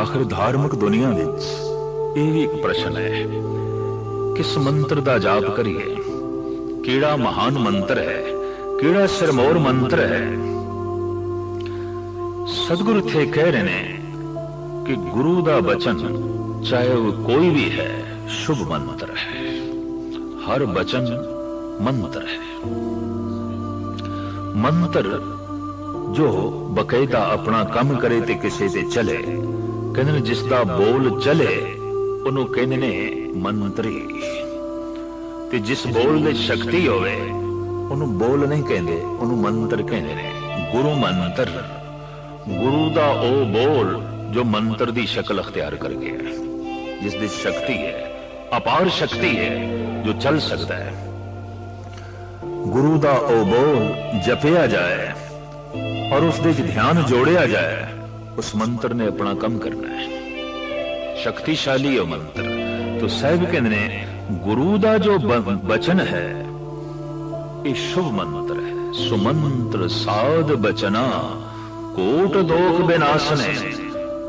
ਆਖਰ ਧਾਰਮਿਕ ਦੁਨੀਆ ਵਿੱਚ ਇਹ ਵੀ ਇੱਕ ਪ੍ਰਸ਼ਨ ਹੈ, ਕਿਸ ਮੰਤਰ ਦਾ ਜਾਪ ਕਰੀਏ? ਕਿਹੜਾ ਮਹਾਨ ਮੰਤਰ ਹੈ? ਕਿਹੜਾ ਸਿਰਮੌਰ ਮੰਤਰ ਹੈ? ਸਤਿਗੁਰੂ ਇੱਥੇ ਕਹਿ ਰਹੇ ਨੇ ਕਿ ਗੁਰੂ ਦਾ ਬਚਨ ਚਾਹੇ ਉਹ ਕੋਈ ਵੀ ਹੈ, ਸ਼ੁਭ ਮੰਤਰ ਹੈ। ਹਰ ਬਚਨ ਮੰਤਰ ਹੈ ਮੰਤਰ ਜੋ ਬਕਾਇਦਾ ਆਪਣਾ ਕੰਮ ਕਰੇ ਤੇ ਕਿਸੇ ਤੇ ਚਲੇ ਕਹਿੰਦੇ ਨੇ ਜਿਸ ਦਾ ਬੋਲ ਚਲੇ ਉਹਨੂੰ ਕਹਿੰਦੇ ਨੇ ਮੰਤਰੀ ਤੇ ਜਿਸ ਬੋਲ ਦੇ ਸ਼ਕਤੀ ਹੋਵੇ ਉਹਨੂੰ ਬੋਲ ਨਹੀਂ ਕਹਿੰਦੇ ਉਹਨੂੰ ਮੰਤਰ ਕਹਿੰਦੇ ਨੇ ਗੁਰੂ ਮੰਤਰ ਗੁਰੂ ਦਾ ਉਹ ਬੋਲ ਜੋ ਮੰਤਰ ਦੀ ਸ਼ਕਲ ਅਖਤਿਆਰ ਕਰ ਗਿਆ ਜਿਸ ਦੀ ਸ਼ਕਤੀ ਹੈ ਅਪਾਰ ਸ਼ਕਤੀ ਹੈ ਜੋ ਚੱਲ ਸਕਦਾ ਹੈ ਗੁਰੂ ਦਾ ਉਹ ਬੋਲ ਜਪਿਆ ਜਾਏ ਔਰ ਉਸ ਦੇ ਵਿੱਚ ਧਿਆਨ ਜੋੜਿਆ ਜਾਏ ਉਸ ਮੰਤਰ ਨੇ ਆਪਣਾ ਕੰਮ ਕਰਨਾ ਹੈ ਸ਼ਕਤੀਸ਼ਾਲੀ ਉਹ ਮੰਤਰ ਤੋ ਸਾਹਿਬ ਕਹਿੰਦੇ ਨੇ ਗੁਰੂ ਦਾ ਜੋ ਬ- ਬਚਨ ਹੈ ਇਹ ਸ਼ੁਭ ਮੰਤਰ ਹੈ ਸੁਮੰਤਰ ਸਾਧ ਬਚਨਾ ਕੋਟ ਦੋਖ ਬਿਨਾਸਨੇ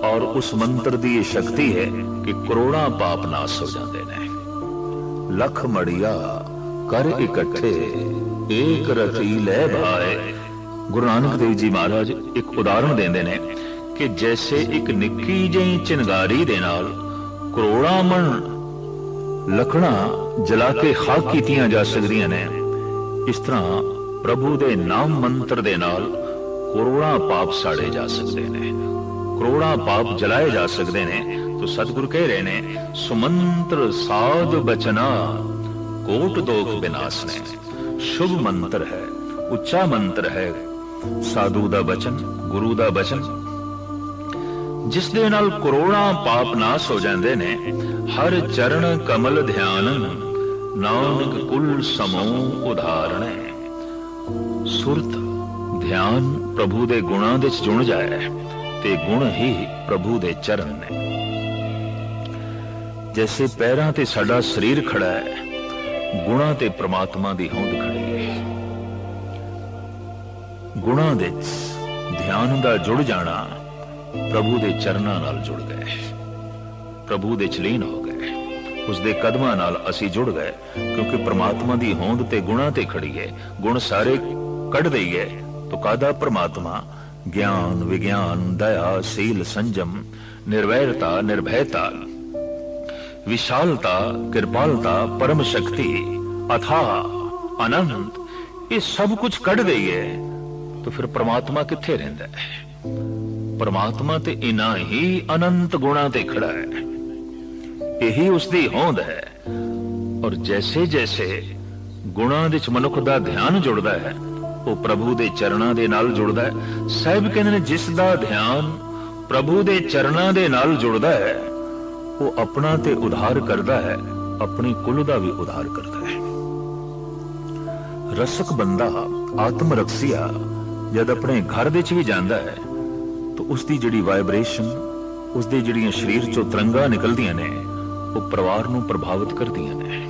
ਔਰ ਉਸ ਮੰਤਰ ਦੀ ਇਹ ਸ਼ਕਤੀ ਹੈ ਕਿ ਕਰੋੜਾਂ ਪਾਪ ਨਾਸ ਹੋ ਜਾਂਦੇ ਨੇ। ਲਖ ਮੜੀਆ ਕਰ ਇਕੱਠੇ, ਏਕ ਰਤੀ ਲੈ ਭਾਏ। ਗੁਰੂ ਨਾਨਕ ਦੇਵ ਜੀ ਮਹਾਰਾਜ ਇੱਕ ਉਦਾਹਰਣ ਦਿੰਦੇ ਨੇ ਕਿ ਜੈਸੇ ਇੱਕ ਨਿੱਕੀ ਜਿਹੀ ਚਿੰਗਾਰੀ ਦੇ ਨਾਲ ਕਰੋੜਾਂ ਮਣ ਲਕੜਾਂ ਜਲਾ ਕੇ ਖਾਕ ਕੀਤੀਆਂ ਜਾ ਸਕਦੀਆਂ ਨੇ, ਇਸ ਤਰ੍ਹਾਂ ਪ੍ਰਭੂ ਦੇ ਨਾਮ ਮੰਤਰ ਦੇ ਨਾਲ ਕਰੋੜਾਂ ਪਾਪ ਸਾੜੇ ਜਾ ਸਕਦੇ ਨੇ। ਕਰੋੜਾਂ ਪਾਪ ਜਲਾਏ ਜਾ ਸਕਦੇ ਨੇ। ਤੋ ਸਤਿਗੁਰ ਕਹਿ ਰਹੇ ਨੇ, ਸੁਮੰਤਰ ਸਾਧ ਬਚਨਾ, ਕੋਟ ਦੋਖ ਬਿਨਾਸ ਨੇ। ਸ਼ੁਭ ਮੰਤਰ ਹੈ, ਉੱਚਾ ਮੰਤਰ ਹੈ। ਸਾਧੂ ਦਾ ਬਚਨ, ਗੁਰੂ ਦਾ ਬਚਨ। ਜਿਸ ਦੇ ਨਾਲ ਕਰੋੜਾਂ ਪਾਪ ਨਾਸ ਹੋ ਜਾਂਦੇ ਨੇ, ਹਰ ਚਰਨ ਕਮਲ ਧਿਆਨ, ਨਾਨਕ ਕੁਲ ਸਮੋ ਉਧਾਰਣੈ। ਸੁਰਤ, ਧਿਆਨ ਪ੍ਰਭੂ ਦੇ ਗੁਣਾਂ ਦੇ ਚ ਜੁੜ ਜਾਏ। ਤੇ ਗੁਣ ਹੀ ਪ੍ਰਭੂ ਦੇ ਚਰਨ ਨੇ। ਜੈਸੇ ਪੈਰਾਂ ਤੇ ਸਾਡਾ ਸਰੀਰ ਖੜਾ ਹੈ, ਗੁਣਾਂ ਤੇ ਪ੍ਰਮਾਤਮਾ ਦੀ ਹੋਂਦ ਖੜੀ ਹੈ। ਗੁਣਾਂ ਦੇ ਧਿਆਨ ਦਾ ਜੁੜ ਜਾਣਾ ਪ੍ਰਭੂ ਦੇ ਚਰਨਾਂ ਨਾਲ ਜੁੜ ਗਏ। ਪ੍ਰਭੂ ਦੇ ਚਲੀਨ ਹੋ ਗਏ। ਉਸ ਦੇ ਕਦਮਾਂ ਨਾਲ ਅਸੀਂ ਜੁੜ ਗਏ, ਕਿਉਂਕਿ ਪ੍ਰਮਾਤਮਾ ਦੀ ਹੋਂਦ ਤੇ ਗੁਣਾਂ ਤੇ ਖੜੀ ਹੈ। ਗੁਣ ਸਾਰੇ ਕੱਢ ਦਈਏ, ਤੋ ਕਾਦਾ ਪ੍ਰਮਾਤਮਾ? ਗਿਆਨ ਵਿਗਿਆਨ ਦਇਆ ਸੀਲ ਸੰਜਮ ਨਿਰਵੈਰਤਾ ਨਿਰਭੈਤਾ ਵਿਸ਼ਾਲਤਾ ਕਿਰਪਾਲਤਾ ਪਰਮ ਸ਼ਕਤੀ ਅਥਾ ਅਨੰਤ ਇਹ ਸਭ ਕੁਝ ਕੱਢ ਦਈਏ ਤਾਂ ਫਿਰ ਪ੍ਰਮਾਤਮਾ ਕਿੱਥੇ ਰਹਿੰਦਾ ਹੈ ਪ੍ਰਮਾਤਮਾ ਤੇ ਇਨਾ ਹੀ ਅਨੰਤ ਗੁਣਾ ਤੇ ਖੜਾ ਹੈ ਇਹੀ ਉਸ ਦੀ ਹੋਂਦ ਹੈ ਔਰ ਜੈਸੇ ਜੈਸੇ ਗੁਣਾਂ ਦੇ ਵਿੱਚ ਮਨੁੱਖ ਦਾ ਧਿਆਨ ਜੁੜਦਾ ਹੈ ਉਹ ਪ੍ਰਭੂ ਦੇ ਚਰਨਾਂ ਦੇ ਨਾਲ ਜੁੜਦਾ ਹੈ। ਸਾਹਿਬ ਕਹਿੰਦੇ ਨੇ, ਜਿਸ ਦਾ ਧਿਆਨ ਪ੍ਰਭੂ ਦੇ ਚਰਨਾਂ ਦੇ ਨਾਲ ਜੁੜਦਾ ਹੈ, ਉਹ ਆਪਣਾ ਤੇ ਉਧਾਰ ਕਰਦਾ ਹੈ, ਆਪਣੀ ਕੁਲ ਦਾ ਵੀ ਉਧਾਰ ਕਰਦਾ ਹੈ। ਰਸਕ ਬੰਦਾ, ਆਤਮ ਰਕਸੀਆ, ਜਦ ਆਪਣੇ ਘਰ ਦੇ ਵਿੱਚ ਵੀ ਜਾਂਦਾ ਹੈ, ਤਾਂ ਉਸ ਦੀ ਜਿਹੜੀ ਵਾਈਬ੍ਰੇਸ਼ਨ ਉਸ ਦੇ ਜਿਹੜੀਆਂ ਸਰੀਰ ਚੋਂ ਤਰੰਗਾਂ ਨਿਕਲਦੀਆਂ ਨੇ, ਉਹ ਪਰਿਵਾਰ ਨੂੰ ਪ੍ਰਭਾਵਿਤ ਕਰਦੀਆਂ ਨੇ,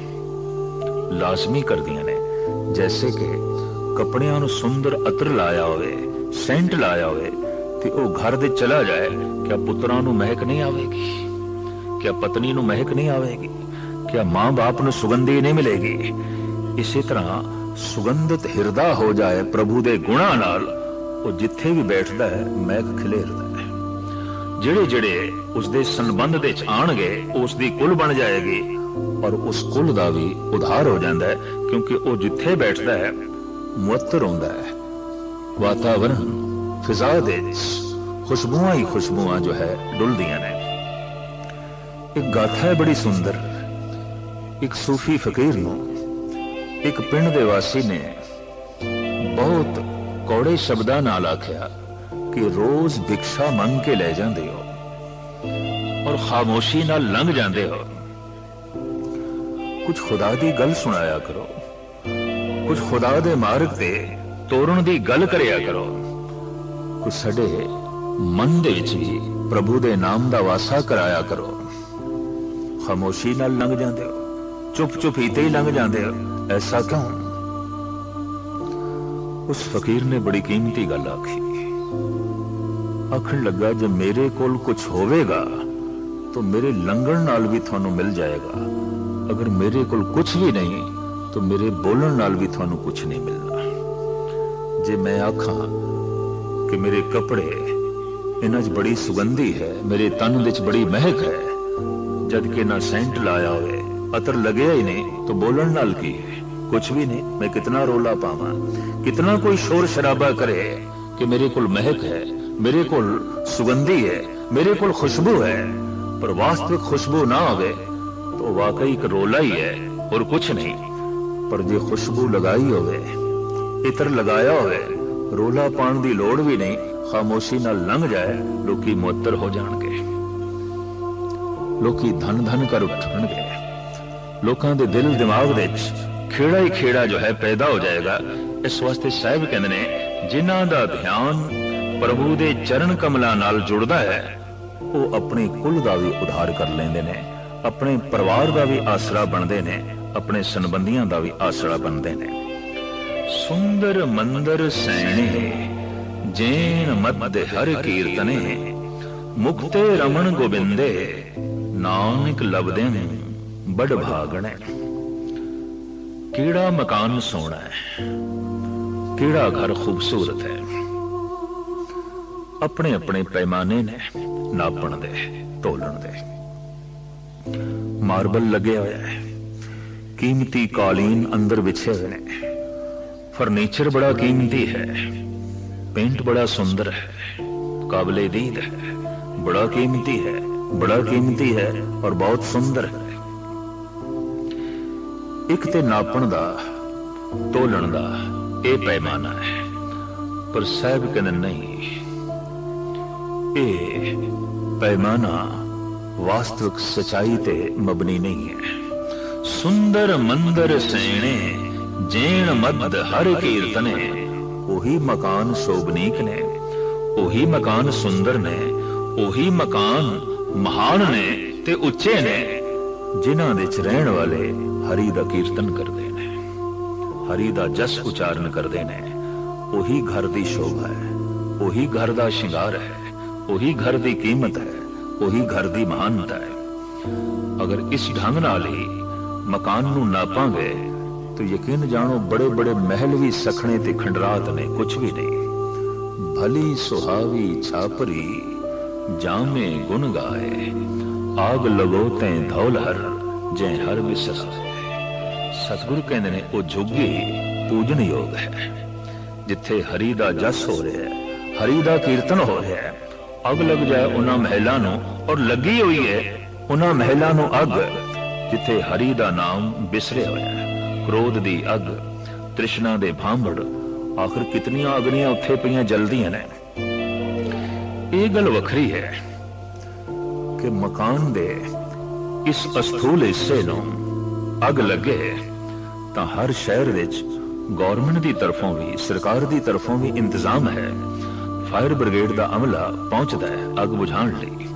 ਲਾਜ਼ਮੀ ਕਰਦੀਆਂ ਨੇ। ਜੈਸੇ ਕਿ ਕੱਪੜਿਆਂ ਨੂੰ ਸੁੰਦਰ ਅਤਰ ਲਾਇਆ ਹੋਵੇ, ਸੈਂਟ ਲਾਇਆ ਹੋਵੇ, ਤੇ ਉਹ ਘਰ ਦੇ ਚਲਾ ਜਾਏ ਕਿ ਪੁੱਤਰਾਂ ਨੂੰ ਮਹਿਕ ਨਹੀਂ ਆਵੇਗੀ ਕਿ ਪਤਨੀ ਨੂੰ ਮਹਿਕ ਨਹੀਂ ਆਵੇਗੀ ਕਿ ਮਾਂ-ਬਾਪ ਨੂੰ ਸੁਗੰਧੀ ਨਹੀਂ ਮਿਲੇਗੀ। ਇਸੇ ਤਰ੍ਹਾਂ ਸੁਗੰਧਿਤ ਹਿਰਦਾ ਹੋ ਜਾਏ ਪ੍ਰਭੂ ਦੇ ਗੁਣਾਂ ਨਾਲ, ਉਹ ਜਿੱਥੇ ਵੀ ਬੈਠਦਾ ਹੈ, ਮਹਿਕ ਖਿਲੇਰਦਾ ਹੈ। ਜਿਹੜੇ ਜਿਹੜੇ ਉਸ ਦੇ ਸੰਬੰਧ ਦੇ ਚ ਆਣਗੇ, ਉਸ ਦੀ ਕੁਲ ਬਣ ਜਾਏਗੀ ਔਰ ਉਸ ਕੁਲ ਦਾ ਵੀ ਉਧਾਰ ਹੋ ਜਾਂਦਾ ਹੈ, ਕਿਉਂਕਿ ਉਹ ਜਿੱਥੇ ਬੈਠਦਾ ਹੈ ਮੁਅੱਤਰ ਹੁੰਦਾ ਹੈ। ਵਾਤਾਵਰਣ ਫਿਜ਼ਾ ਦੇ ਖੁਸ਼ਬੂਆਂ ਹੀ ਖੁਸ਼ਬੂਆਂ ਜੋ ਹੈ, ਡੁੱਲਦੀਆਂ ਨੇ। ਇੱਕ ਗਾਥਾ ਹੈ ਬੜੀ ਸੁੰਦਰ। ਇੱਕ ਸੂਫੀ ਫਕੀਰ ਨੂੰ ਇੱਕ ਪਿੰਡ ਦੇ ਵਾਸੀ ਨੇ ਬਹੁਤ ਕੌੜੇ ਸ਼ਬਦਾਂ ਨਾਲ ਆਖਿਆ ਕਿ ਰੋਜ਼ ਭਿਕਸ਼ਾ ਮੰਗ ਕੇ ਲੈ ਜਾਂਦੇ ਹੋ ਔਰ ਖਾਮੋਸ਼ੀ ਨਾਲ ਲੰਘ ਜਾਂਦੇ ਹੋ। ਕੁਝ ਖੁਦਾ ਦੀ ਗੱਲ ਸੁਣਾਇਆ ਕਰੋ। ਕੁਝ ਖੁਦਾ ਦੇ ਮਾਰਗ ਤੇ ਤੋਰਨ ਦੀ ਗੱਲ ਕਰਿਆ ਕਰੋ। ਕੁਝ ਸਾਡੇ ਮਨ ਦੇ ਵਿੱਚ ਵੀ ਪ੍ਰਭੂ ਦੇ ਨਾਮ ਦਾ ਵਾਸਾ ਕਰਾਇਆ ਕਰੋ। ਖਾਮੋਸ਼ੀ ਨਾਲ ਲੰਘ ਜਾਂਦੇ ਹੋ ਚੁੱਪ ਚੁੱਪ ਹੀ ਲੰਘ ਜਾਂਦੇ ਹੋ। ਐਸਾ ਕਿਉਂ? ਉਸ ਫਕੀਰ ਨੇ ਬੜੀ ਕੀਮਤੀ ਗੱਲ ਆਖੀ। ਆਖਣ ਲੱਗਾ, ਜੇ ਮੇਰੇ ਕੋਲ ਕੁਝ ਹੋਵੇਗਾ, ਤਾਂ ਮੇਰੇ ਲੰਘਣ ਨਾਲ ਵੀ ਤੁਹਾਨੂੰ ਮਿਲ ਜਾਏਗਾ। ਅਗਰ ਮੇਰੇ ਕੋਲ ਕੁਝ ਵੀ ਨਹੀਂ ਤਾਂ ਮੇਰੇ ਬੋਲਣ ਨਾਲ ਵੀ ਤੁਹਾਨੂੰ ਕੁਝ ਨਹੀਂ ਮਿਲਣਾ ਜੇ ਮੈਂ ਆਖਾਂ ਕਿ ਮੇਰੇ ਕੱਪੜੇ ਇਹਨਾਂ 'ਚ ਬੜੀ ਸੁਗੰਧੀ ਹੈ ਮੇਰੇ ਤਨ ਵਿੱਚ ਬੜੀ ਮਹਿਕ ਹੈ ਜਦ ਕਿ ਨਾ ਸੈਂਟ ਲਾਇਆ ਹੋਵੇ ਅਤਰ ਲੱਗਿਆ ਹੀ ਨਹੀਂ ਤਾਂ ਬੋਲਣ ਨਾਲ ਕੀ ਹੈ ਕੁਝ ਵੀ ਨਹੀਂ ਮੈਂ ਕਿਤਨਾ ਰੋਲਾ ਪਾਵਾਂ ਕਿਤਨਾ ਕੋਈ ਸ਼ੋਰ ਸ਼ਰਾਬਾ ਕਰੇ ਕਿ ਮੇਰੇ ਕੋਲ ਮਹਿਕ ਹੈ ਮੇਰੇ ਕੋਲ ਸੁਗੰਧੀ ਹੈ ਮੇਰੇ ਕੋਲ ਖੁਸ਼ਬੂ ਹੈ ਪਰ ਵਾਸਤਵਿਕ ਖੁਸ਼ਬੂ ਨਾ ਹੋਵੇ ਤਾਂ ਵਾਕਈ ਇੱਕ ਰੋਲਾ ਹੀ ਹੈ और ਕੁਝ ਨਹੀਂ ਪਰ ਜੇ ਖੁਸ਼ਬੂ ਲਗਾਈ ਹੋਵੇ, ਇਤਰ ਲਗਾਇਆ ਹੋਵੇ, ਰੋਲਾ ਪਾਣ ਦੀ ਲੋੜ ਵੀ ਨਹੀਂ, ਖਾਮੋਸ਼ੀ ਨਾਲ ਲੰਘ ਜਾਏ, ਲੋਕੀ ਮੁਅੱਤਰ ਹੋ ਜਾਣਗੇ। ਲੋਕੀ ਧਨ ਧਨ ਕਰ ਉੱਠਣਗੇ। ਲੋਕਾਂ ਦੇ ਦਿਲ ਦਿਮਾਗ ਵਿੱਚ ਖੇੜਾ ਹੀ ਖੇੜਾ ਜੋ ਹੈ ਪੈਦਾ ਹੋ ਜਾਏਗਾ। ਇਸ ਵਾਸਤੇ ਸਾਹਿਬ ਕਹਿੰਦੇ ਨੇ, ਜਿਨ੍ਹਾਂ ਦਾ ਧਿਆਨ ਪ੍ਰਭੂ ਦੇ ਚਰਨ ਕਮਲਾਂ ਨਾਲ ਜੁੜਦਾ ਹੈ, ਉਹ ਆਪਣੇ ਕੁੱਲ ਦਾ ਵੀ ਉਧਾਰ ਕਰ ਲੈਂਦੇ ਨੇ, ਆਪਣੇ ਪਰਿਵਾਰ ਦਾ ਵੀ ਆਸਰਾ ਬਣਦੇ ਨੇ। ਆਪਣੇ ਸੰਬੰਧੀਆਂ ਦਾ ਵੀ ਆਸਰਾ ਬਣਦੇ ਨੇ। ਸੁੰਦਰ ਮੰਦਰ ਸੈਣੇ, ਜੈਨ ਮਦ ਹਰ ਕੀਰਤਨੇ, ਮੁਕਤੇ ਰਮਣ ਗੋਬਿੰਦੇ, ਨਾਨਕ ਲਬਦੇ ਬੜ ਭਾਗਣੇ। ਕਿਹੜਾ ਮਕਾਨ ਸੋਹਣਾ ਹੈ, ਕਿਹੜਾ ਘਰ ਖੂਬਸੂਰਤ ਹੈ। ਆਪਣੇ ਆਪਣੇ ਪੈਮਾਨੇ ਨੇ ਨਾਪਣ ਦੇ, ਤੋਲਣ ਦੇ। ਮਾਰਬਲ ਲੱਗਿਆ ਹੋਇਆ ਹੈ। ਕੀਮਤੀ ਕਾਲੀਨ ਅੰਦਰ ਵਿਛੇ ਹੋਏ ਨੇ। ਫਰਨੀਚਰ ਬੜਾ ਕੀਮਤੀ ਹੈ। ਪੇਂਟ ਬੜਾ ਸੁੰਦਰ ਹੈ। ਕਾਬਲੇ ਦੀਦ ਹੈ। ਬੜਾ ਕੀਮਤੀ ਹੈ। ਬੜਾ ਕੀਮਤੀ ਹੈ ਔਰ ਬਹੁਤ ਸੁੰਦਰ ਹੈ। ਇੱਕ ਤੇ ਨਾਪਣ ਦਾ, ਤੋਲਣ ਦਾ ਇਹ ਪੈਮਾਨਾ ਹੈ। ਪਰ ਸਾਹਿਬ ਕਹਿੰਦੇ ਨਹੀਂ। ਇਹ ਪੈਮਾਨਾ ਵਾਸਤਵਿਕ ਸਚਾਈ ਤੇ ਮਬਨੀ ਨਹੀਂ ਹੈ। ਸੁੰਦਰ ਮੰਦਰ ਸੈਣੇ ਜੇਣ ਮਦ ਹਰ ਕੀਰਤਨੇ ਉਹੀ ਮਕਾਨ ਸ਼ੋਭਨੀਕ ਨੇ ਉਹੀ ਮਕਾਨ ਸੁੰਦਰ ਨੇ ਉਹੀ ਮਕਾਨ ਮਹਾਨ ਨੇ ਤੇ ਉੱਚੇ ਨੇ ਜਿਨ੍ਹਾਂ ਦੇ ਚ ਰਹਿਣ ਵਾਲੇ ਹਰੀ ਦਾ ਕੀਰਤਨ ਕਰਦੇ ਨੇ ਹਰੀ ਦਾ ਜਸ ਉਚਾਰਨ ਕਰਦੇ ਨੇ ਉਹੀ ਘਰ ਦੀ ਸ਼ੋਭਾ ਹੈ ਉਹੀ ਘਰ ਦਾ ਸ਼ਿੰਗਾਰ ਹੈ ਉਹੀ ਘਰ ਦੀ ਕੀਮਤ ਹੈ ਉਹੀ ਘਰ ਦੀ ਮਹਾਨਤਾ ਹੈ ਅਗਰ ਇਸ ਢੰਗ ਨਾਲ ਹੀ ਮਕਾਨ ਨੂੰ ਨਾਪਾਂਗੇ, ਤਾਂ ਯਕੀਨ ਜਾਣੋ ਬੜੇ ਬੜੇ ਮਹਿਲ ਵੀ ਸਖਣੇ ਤੇ ਖੰਡਰਾਤ ਨੇ ਕੁਝ ਵੀ ਨਹੀਂ। ਭਲੀ ਸੁਹਾਵੀ ਛਾਪਰੀ, ਜਾਮੇ ਗੁਣ ਗਾਏ, ਆਗ ਲਗੋ ਤੈ ਧੌਲ ਹਰ ਜੈ ਹਰ ਵਿਸਰਾਏ ਸਤਿਗੁਰੂ ਕਹਿੰਦੇ ਨੇ, ਉਹ ਜੋਗੀ ਪੂਜਨ ਯੋਗ ਹੈ, ਜਿੱਥੇ ਹਰੀ ਦਾ ਜਸ ਹੋ ਰਿਹਾ ਹੈ, ਹਰੀ ਦਾ ਕੀਰਤਨ ਹੋ ਰਿਹਾ ਹੈ। ਅੱਗ ਲੱਗ ਜਾਏ ਉਹਨਾਂ ਮਹਿਲਾਂ ਨੂੰ, ਔਰ ਲੱਗੀ ਹੋਈ ਹੈ ਉਹਨਾਂ ਮਹਿਲਾਂ ਨੂੰ ਅੱਗ। ਜਿੱਥੇ ਹਰੀ ਦਾ ਨਾਮ ਬਿਸਰਿਆ ਹੋਇਆ ਹੈ। ਕ੍ਰੋਧ ਦੀ ਅੱਗ, ਤ੍ਰਿਸ਼ਨਾ ਦੇ ਭਾਂਬੜ, ਆਖਰ ਕਿਤਨੀਆਂ ਅਗਨੀਆਂ ਉੱਥੇ ਪਈਆਂ ਜਲਦੀਆਂ ਨੇ। ਇਹ ਗੱਲ ਵੱਖਰੀ ਹੈ ਕਿ ਮਕਾਨ ਦੇ ਇਸ ਅਸਥੂਲ ਹਿੱਸੇ ਨੂੰ ਅੱਗ ਲੱਗੇ ਤਾਂ ਹਰ ਸ਼ਹਿਰ ਵਿੱਚ ਗਵਰਨਮੈਂਟ ਦੀ ਤਰਫੋਂ ਵੀ, ਸਰਕਾਰ ਦੀ ਤਰਫੋਂ ਵੀ ਇੰਤਜ਼ਾਮ ਹੈ। ਫਾਇਰ ਬ੍ਰਿਗੇਡ ਦਾ ਅਮਲਾ ਪਹੁੰਚਦਾ ਹੈ ਅੱਗ ਬੁਝਾਉਣ ਲਈ।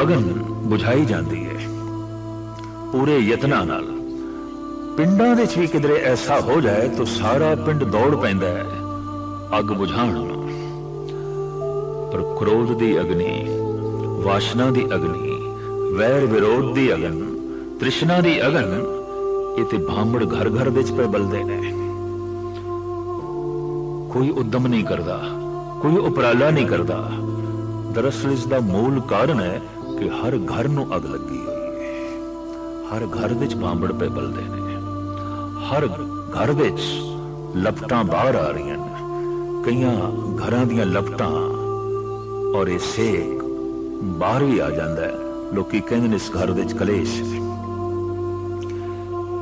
ਅਗਨ ਬੁਝਾਈ ਜਾਂਦੀ ਹੈ। ਪੂਰੇ ਯਤਨਾਂ ਨਾਲ। ਪਿੰਡਾਂ ਵਿੱਚ ਵੀ ਕਿਧਰੇ ਐਸਾ ਹੋ ਜਾਏ ਤਾਂ ਸਾਰਾ ਪਿੰਡ ਦੌੜ ਪੈਂਦਾ ਹੈ, ਅੱਗ ਬੁਝਾਉਣ ਨੂੰ। ਪਰ ਕ੍ਰੋਧ ਦੀ ਅਗਨੀ, ਵਾਸ਼ਨਾ ਦੀ ਅਗਨੀ, ਵੈਰ ਵਿਰੋਧ ਦੀ ਅਗਨ, ਤ੍ਰਿਸ਼ਨਾ ਦੀ ਅਗਨ, ਇਹ ਤੇ ਭਾਂਬੜ ਘਰ ਘਰ ਵਿੱਚ ਪੈ ਬਲਦੇ ਨੇ। ਕੋਈ ਉਦਮ ਨਹੀਂ ਕਰਦਾ, ਕੋਈ ਉਪਰਾਲਾ ਨਹੀਂ ਕਰਦਾ। ਦਰਅਸਲ ਇਸ ਦਾ ਮੂਲ ਕਾਰਨ ਹੈ ਕਿ ਹਰ ਘਰ ਨੂੰ ਅੱਗ ਲੱਗੀ ਹਰ ਘਰ ਵਿੱਚ ਭਾਂਬੜ ਪੈ ਬਲਦੇ ਨੇ ਹਰ ਘਰ ਵਿੱਚ ਲਪਟਾਂ ਬਾਹਰ ਆ ਰਹੀਆਂ ਨੇ ਕਈਆਂ ਘਰਾਂ ਦੀਆਂ ਲਪਟਾਂ ਔਰ ਇਹ ਸੇਕ ਬਾਹਰ ਵੀ ਆ ਜਾਂਦਾ ਹੈ ਲੋਕੀ ਕਹਿੰਦੇ ਨੇ ਇਸ ਘਰ ਵਿੱਚ ਕਲੇਸ਼ ਹੈ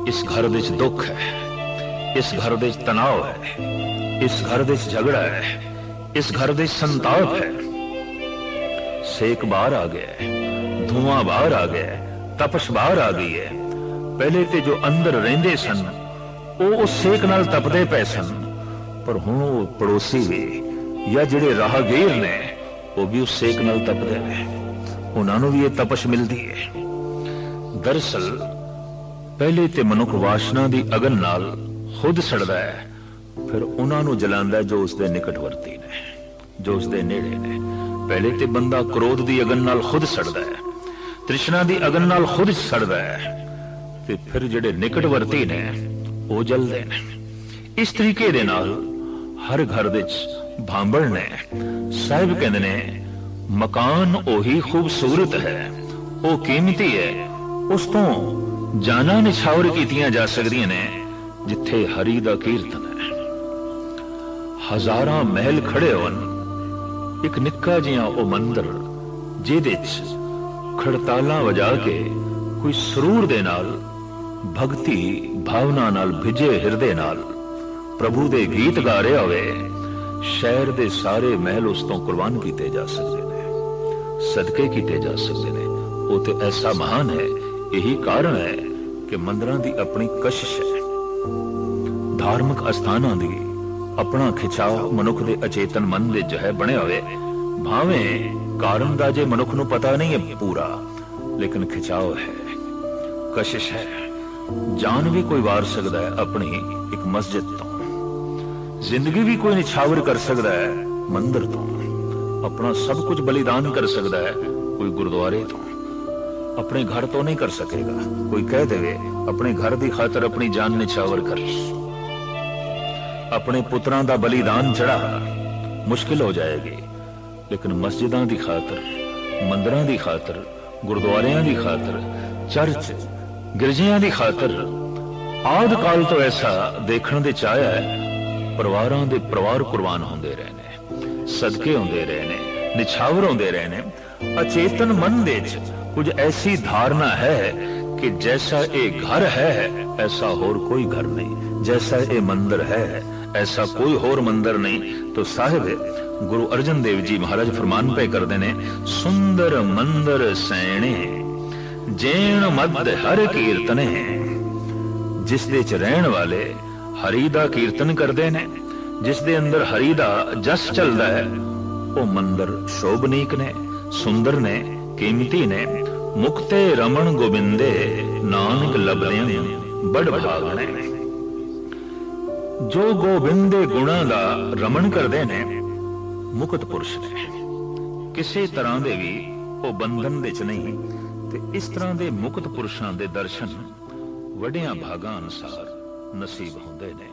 ਇਸ ਘਰ ਵਿੱਚ ਦੁੱਖ ਹੈ ਇਸ ਘਰ ਵਿੱਚ ਤਣਾਅ ਹੈ ਇਸ ਘਰ ਵਿੱਚ ਝਗੜਾ ਹੈ ਇਸ ਘਰ ਵਿੱਚ ਸੰਤਾਪ ਹੈ ਸੇਕ ਬਾਹਰ ਆ ਗਿਆ ਹੈ ਧੂਆਂ ਬਾਹਰ ਆ ਗਿਆ ਹੈ ਤਪਸ਼ ਬਾਹਰ ਆ ਗਈ ਹੈ। ਪਹਿਲੇ ਤੇ ਜੋ ਅੰਦਰ ਰਹਿੰਦੇ ਸਨ, ਉਹ ਉਸ ਸੇਕ ਨਾਲ ਤਪਦੇ ਪਏ ਸਨ। ਪਰ ਹੁਣ ਉਹ ਪੜੋਸੀ ਵੀ ਜਾਂ ਜਿਹੜੇ ਰਾਹਗੀਰ ਨੇ, ਉਹ ਵੀ ਉਸ ਸੇਕ ਨਾਲ ਤਪਦੇ ਨੇ। ਉਹਨਾਂ ਨੂੰ ਵੀ ਇਹ ਤਪਸ਼ ਮਿਲਦੀ ਹੈ। ਦਰਸਲ, ਪਹਿਲੇ ਤੇ ਮਨੁੱਖ ਵਾਸ਼ਨਾ ਦੀ ਅਗਨ ਨਾਲ ਖੁਦ ਸੜਦਾ ਹੈ, ਫਿਰ ਉਹਨਾਂ ਨੂੰ ਜਲਾਉਂਦਾ ਜੋ ਉਸ ਦੇ ਨਿਕਟਵਰਤੀ ਨੇ, ਜੋ ਉਸ ਦੇ ਨੇੜੇ ਨੇ। ਪਹਿਲੇ ਤੇ ਬੰਦਾ ਕ੍ਰੋਧ ਦੀ ਅਗਨ ਨਾਲ ਖੁਦ ਸੜਦਾ ਹੈ। ਤ੍ਰਿਸ਼ਨਾ ਦੀ ਅਗਨ ਨਾਲ ਖੁਦ ਸੜਦਾ ਹੈ ਤੇ ਫਿਰ ਜਿਹੜੇ ਨਿਕਟਵਰਤੀ ਨੇ, ਉਹ ਜਲਦੇ ਨੇ। ਇਸ ਤਰੀਕੇ ਦੇ ਨਾਲ ਹਰ ਘਰ ਵਿੱਚ ਭਾਂਬੜ ਨੇ। ਸਾਹਿਬ ਕਹਿੰਦੇ ਨੇ, ਮਕਾਨ ਉਹੀ ਖੂਬਸੂਰਤ ਹੈ। ਉਹ ਕੀਮਤੀ ਹੈ। ਉਸ ਤੋਂ ਜਾਨਾਂ ਨਿਛਾਵਰ ਕੀਤੀਆਂ ਜਾ ਸਕਦੀਆਂ ਨੇ, ਜਿੱਥੇ ਹਰੀ ਦਾ ਕੀਰਤਨ ਹੈ। ਹਜ਼ਾਰਾਂ ਮਹਿਲ ਖੜੇ ਹੋਣ। ਇੱਕ ਨਿੱਕਾ ਜਿਹਾ ਉਹ ਮੰਦਰ, ਜਿਹਦੇ 'ਚ ਖੜਤਾਲਾਂ ਵਜਾ ਕੇ ਕੋਈ ਸਰੂਰ ਦੇ ਨਾਲ, ਭਗਤੀ ਭਾਵਨਾ ਨਾਲ ਭਿਜੇ ਹਿਰਦੇ ਨਾਲ, ਪ੍ਰਭੂ ਦੇ ਗੀਤ ਗਾ ਰਿਹਾ ਹੋਵੇ, ਸ਼ਹਿਰ ਦੇ ਸਾਰੇ ਮਹਿਲ ਉਸ ਤੋਂ ਕੁਰਬਾਨ ਕੀਤੇ ਜਾ ਸਕਦੇ ਨੇ, ਸਦਕੇ ਕੀਤੇ ਜਾ ਸਕਦੇ ਨੇ। ਉਹ ਤੇ ਐਸਾ ਮਹਾਨ ਹੈ, ਇਹੀ ਕਾਰਨ ਹੈ ਕਿ ਮੰਦਰਾਂ ਦੀ ਆਪਣੀ ਕਸ਼ਿਸ਼ ਹੈ। ਧਾਰਮਿਕ ਅਸਥਾਨਾਂ ਦੀ ਆਪਣਾ ਖਿਚਾਓ ਮਨੁੱਖ ਦੇ ਅਚੇਤਨ ਮਨ ਦੇ ਜੋ ਬਣਿਆ ਹੋਵੇ। ਭਾਵੇਂ ਕਾਰਨ ਦਾ ਜੇ ਮਨੁੱਖ ਨੂੰ ਪਤਾ ਨਹੀਂ ਹੈ ਪੂਰਾ, ਲੇਕਿਨ ਖਿਚਾਓ ਹੈ, ਕਸ਼ਿਸ਼ ਹੈ। ਜਾਨ ਵੀ ਕੋਈ ਵਾਰ ਸਕਦਾ ਹੈ ਆਪਣੀ ਇੱਕ ਮਸਜਿਦ ਤੋਂ। ਜ਼ਿੰਦਗੀ ਵੀ ਕੋਈ ਨਿਛਾਵਰ ਕਰ ਸਕਦਾ ਹੈ ਮੰਦਰ ਤੋਂ। ਆਪਣਾ ਸਭ ਕੁਝ ਬਲੀਦਾਨ ਕਰ ਸਕਦਾ ਹੈ ਕੋਈ ਗੁਰਦੁਆਰੇ ਤੋਂ। ਆਪਣੇ ਘਰ ਤੋਂ ਨਹੀਂ ਕਰ ਸਕੇਗਾ। ਕੋਈ ਕਹਿ ਦੇਵੇ, ਆਪਣੇ ਘਰ ਦੀ ਖਾਤਰ ਆਪਣੀ ਜਾਨ ਨਿਛਾਵਰ ਕਰ। ਆਪਣੇ ਪੁੱਤਰਾਂ ਦਾ ਬਲੀਦਾਨ ਚੜਾ ਮੁਸ਼ਕਿਲ ਹੋ ਜਾਏਗੀ। ਲੇਕਿਨ ਮਸਜਿਦਾਂ ਦੀ ਖਾਤਰ, ਮੰਦਰਾਂ ਦੀ ਖਾਤਰ, ਗੁਰਦੁਆਰਿਆਂ ਦੀ ਖਾਤਰ, ਚਰਚ, ਗਿਰਜਿਆਂ ਦੀ ਖਾਤਰ, ਆਦ ਕਾਲ ਤੋਂ ਐਸਾ ਦੇਖਣ ਦੇ ਚਾਹਿਆ ਹੈ, ਪਰਿਵਾਰਾਂ ਦੇ ਪਰਿਵਾਰ ਕੁਰਬਾਨ ਹੁੰਦੇ ਰਹੇ ਨੇ ਸਦਕੇ ਹੁੰਦੇ ਰਹੇ ਨੇ ਨਿਛਾਵਰ ਹੁੰਦੇ ਰਹੇ ਨੇ ਅਚੇਤਨ ਮਨ ਦੇ ਚ ਕੁਝ ਐਸੀ ਧਾਰਨਾ ਹੈ ਕਿ ਜੈਸਾ ਇਹ ਘਰ ਹੈ, ਐਸਾ ਹੋਰ ਕੋਈ ਘਰ ਨਹੀਂ, ਜੈਸਾ ਇਹ ਮੰਦਰ ਹੈ, ਐਸਾ ਕੋਈ ਹੋਰ ਮੰਦਰ ਨਹੀਂ तो ਸਾਹਿਬ ਗੁਰੂ ਅਰਜਨ ਦੇਵ ਜੀ ਮਹਾਰਾਜ ਫਰਮਾਨ ਪਏ ਕਰਦੇ ਨੇ, ਸੁੰਦਰ ਮੰਦਰ ਸੈਣੇ, ਜੇਣ ਮਦ ਹਰ ਕੀਰਤਨੇ, ਜਿਸ ਦੇ ਚ ਰਹਿਣ ਵਾਲੇ ਹਰੀ ਦਾ ਕੀਰਤਨ ਕਰਦੇ ਨੇ, ਜਿਸ ਦੇ ਅੰਦਰ ਹਰੀ ਦਾ ਜਸ ਚੱਲਦਾ ਹੈ, ਉਹ ਮੰਦਰ ਸ਼ੋਭਨੀਕ ਨੇ, ਸੁੰਦਰ ਨੇ, ਕੀਮਤੀ ਨੇ, ਮੁਕਤੇ ਰਮਣ ਗੋਬਿੰਦੇ, ਨਾਨਕ ਲਬਦਿਆਂ ਬੜ ਭਾਗਣੇ ਜੋ ਗੋਬਿੰਦ ਦੇ ਗੁਣਾਂ ਦਾ ਰਮਣ ਕਰਦੇ ਨੇ ਮੁਕਤ ਪੁਰਸ਼ ਨੇ। ਕਿਸੇ ਤਰ੍ਹਾਂ ਦੇ ਵੀ ਉਹ ਬੰਧਨ ਵਿੱਚ ਨਹੀਂ, ਤੇ ਇਸ ਤਰ੍ਹਾਂ ਦੇ ਮੁਕਤ ਪੁਰਸ਼ਾਂ ਦੇ ਦਰਸ਼ਨ ਵੱਡਿਆਂ ਭਾਗਾਂ ਅਨੁਸਾਰ ਨਸੀਬ ਹੁੰਦੇ ਨੇ।